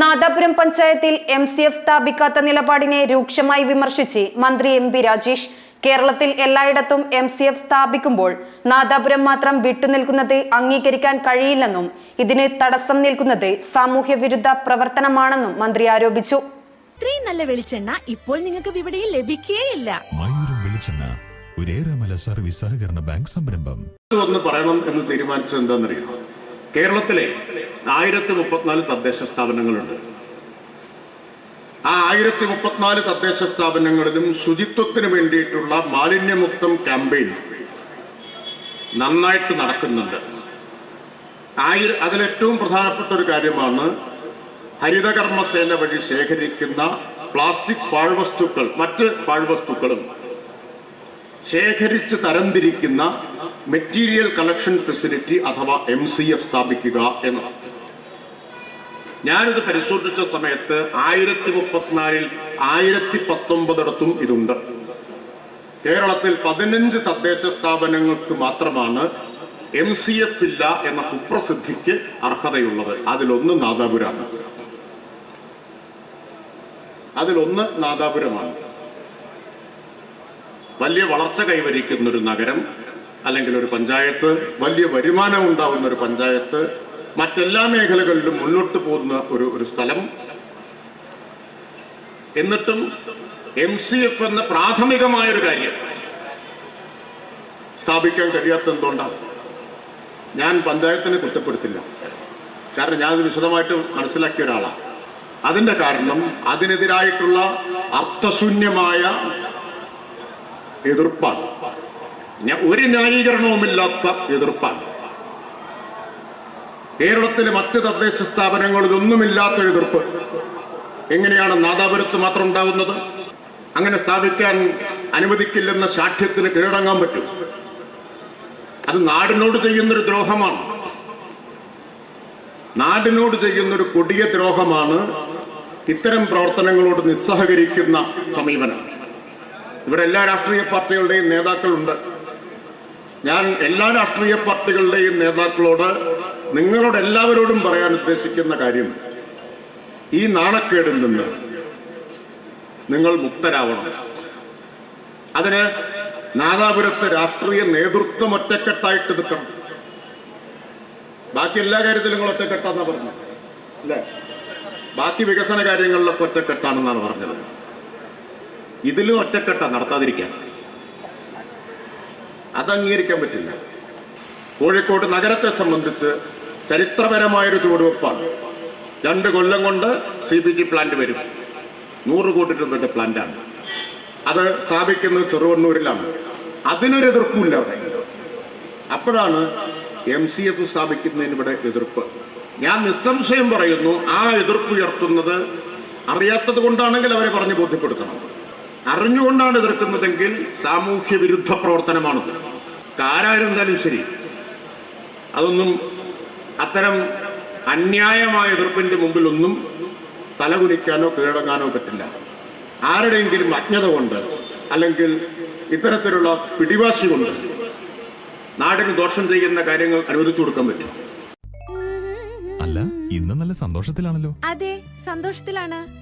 നാദാപുരം പഞ്ചായത്തിൽ M C F സ്ഥാപിക്കാത്ത നിലപാടിനെ രൂക്ഷമായി വിമർശിച്ച് മന്ത്രി എം പി രാജേഷ് കേരളത്തിൽ എല്ലായിടത്തും എം സി എഫ് സ്ഥാപിക്കുമ്പോൾ നാദാപുരം മാത്രം വിട്ടുനിൽക്കുന്നത് അംഗീകരിക്കാൻ കഴിയില്ലെന്നും ഇതിന് തടസ്സം നിൽക്കുന്നത് സാമൂഹ്യ വിരുദ്ധ പ്രവർത്തനമാണെന്നും മന്ത്രി ആരോപിച്ചു. ഇത്രയും നല്ല വെളിച്ചെണ്ണ ഇപ്പോൾ നിങ്ങൾക്ക് വിപണിയിൽ ലഭിക്കുകയില്ല വെളിച്ചെണ്ണ സർവീസ് സഹകരണ ബാങ്ക് സംരംഭം. ഒന്ന് പറയണം എന്ന് തീരുമാനിച്ചത് എന്താണെന്നറിയാം കേരളത്തിലെ ആയിരത്തി മുപ്പത്തിനാല് തദ്ദേശ സ്ഥാപനങ്ങളുണ്ട്. ആ ആയിരത്തി മുപ്പത്തിനാല് തദ്ദേശ സ്ഥാപനങ്ങളിലും ശുചിത്വത്തിന് വേണ്ടിയിട്ടുള്ള മാലിന്യമുക്തം ക്യാമ്പയിൻ നന്നായിട്ട് നടക്കുന്നുണ്ട്. ആയിര അതിലേറ്റവും പ്രധാനപ്പെട്ട ഒരു കാര്യമാണ് ഹരിതകർമ്മസേന വഴി ശേഖരിക്കുന്ന പ്ലാസ്റ്റിക് പാഴ്വസ്തുക്കൾ മറ്റ് പാഴ്വസ്തുക്കളും ശേഖരിച്ച് തരംതിരിക്കുന്ന മെറ്റീരിയൽ കളക്ഷൻ ഫെസിലിറ്റി അഥവാ എം സി എഫ് സ്ഥാപിക്കുക എന്നതാണ്. ഞാനിത് പരിശോധിച്ച സമയത്ത് ആയിരത്തി മുപ്പത്തിനാലിൽ ആയിരത്തി പത്തൊമ്പതിടത്തും ഇതുണ്ട്. കേരളത്തിൽ പതിനഞ്ച് തദ്ദേശ സ്ഥാപനങ്ങൾക്ക് മാത്രമാണ് എം സി എഫ് ഇല്ല എന്ന കുപ്രസിദ്ധിക്ക് അർഹതയുള്ളത്. അതിലൊന്ന് നാദാപുരമാണ് അതിലൊന്ന് നാദാപുരമാണ്. വലിയ വളർച്ച കൈവരിക്കുന്ന ഒരു നഗരം അല്ലെങ്കിൽ ഒരു പഞ്ചായത്ത് വലിയ വരുമാനം ഉണ്ടാവുന്ന ഒരു പഞ്ചായത്ത് മറ്റെല്ലാ മേഖലകളിലും മുന്നോട്ട് പോകുന്ന ഒരു ഒരു സ്ഥലം. എന്നിട്ടും എം സി എഫ് എന്ന പ്രാഥമികമായൊരു കാര്യം സ്ഥാപിക്കാൻ കഴിയാത്ത എന്തുകൊണ്ടാണ്? ഞാൻ പഞ്ചായത്തിനെ കുറ്റപ്പെടുത്തില്ല. കാരണം ഞാനത് വിശദമായിട്ട് മനസ്സിലാക്കിയ ഒരാളാണ്. അതിന്റെ കാരണം അതിനെതിരായിട്ടുള്ള അർത്ഥശൂന്യമായ എതിർപ്പാണ്. ഒരു ന്യായീകരണവുമില്ലാത്ത എതിർപ്പാണ്. കേരളത്തിലെ മറ്റ് തദ്ദേശ സ്ഥാപനങ്ങളിലൊന്നുമില്ലാത്ത എതിർപ്പ്. എങ്ങനെയാണ് നാദാപുരത്ത് മാത്രം ഉണ്ടാകുന്നത് അങ്ങനെ സ്ഥാപിക്കാൻ അനുവദിക്കില്ലെന്ന സാഠ്യത്തിന് കീഴടങ്ങാൻ പറ്റും. അത് നാടിനോട് ചെയ്യുന്നൊരു ദ്രോഹമാണ്. നാടിനോട് ചെയ്യുന്നൊരു കൊടിയ ദ്രോഹമാണ് ഇത്തരം പ്രവർത്തനങ്ങളോട് നിസ്സഹകരിക്കുന്ന സമീപനം. ഇവിടെ എല്ലാ രാഷ്ട്രീയ പാർട്ടികളുടെയും നേതാക്കളുണ്ട്. ഞാൻ എല്ലാ രാഷ്ട്രീയ പാർട്ടികളുടെയും നേതാക്കളോട് നിങ്ങളോട് എല്ലാവരോടും പറയാൻ ഉദ്ദേശിക്കുന്ന കാര്യം ഈ നാണക്കേടിൽ നിന്ന് നിങ്ങൾ മുക്തരാവണം. അതിന് നാദാപുരത്തെ രാഷ്ട്രീയ നേതൃത്വം ഒറ്റക്കെട്ടായിട്ട് നിൽക്കണം. ബാക്കി എല്ലാ കാര്യത്തിലും നിങ്ങൾ ഒറ്റക്കെട്ടാന്നാ പറഞ്ഞത് അല്ലേ? ബാക്കി വികസന കാര്യങ്ങളിലൊക്കെ ഒറ്റക്കെട്ടാണെന്നാണ് പറഞ്ഞത്. ഇതിലും ഒറ്റക്കെട്ട നടത്താതിരിക്കാൻ. അത് അംഗീകരിക്കാൻ പറ്റില്ല. കോഴിക്കോട് നഗരത്തെ സംബന്ധിച്ച് ചരിത്രപരമായൊരു ചുവടുവെപ്പാണ്. രണ്ട് കൊല്ലം കൊണ്ട് സി ബി ജി പ്ലാന്റ് വരും. നൂറ് കോടി രൂപയുടെ പ്ലാന്റാണ് അത് സ്ഥാപിക്കുന്നത് ചെറുവണ്ണൂരിലാണ്. അതിനൊരു എതിർപ്പില്ല അവിടെ. അപ്പോഴാണ് എം സി എഫ് സ്ഥാപിക്കുന്നതിന് ഇവിടെ എതിർപ്പ്. ഞാൻ നിസ്സംശയം പറയുന്നു ആ എതിർപ്പ് ഉയർത്തുന്നത് അറിയാത്തത് കൊണ്ടാണെങ്കിൽ അവരെ പറഞ്ഞ് ബോധ്യപ്പെടുത്തണം. അറിഞ്ഞുകൊണ്ടാണ് എതിർക്കുന്നതെങ്കിൽ സാമൂഹ്യ വിരുദ്ധ പ്രവർത്തനമാണത്. ആരായിരുന്നാലും ശരി. അതൊന്നും അത്തരം അന്യായമായ എതിർപ്പിന്റെ മുമ്പിലൊന്നും തലകുനിക്കാനോ കീഴടങ്ങാനോ പറ്റില്ല. ആരുടെയെങ്കിലും അജ്ഞത കൊണ്ട് അല്ലെങ്കിൽ ഇത്തരത്തിലുള്ള പിടിവാശി കൊണ്ട് നാടിന് ദോഷം ചെയ്യുന്ന കാര്യങ്ങൾ അനുവദിച്ചു കൊടുക്കാൻ പറ്റും. അല്ല ഇന്ന് നല്ല സന്തോഷത്തിലാണല്ലോ. അതെ സന്തോഷത്തിലാണ്.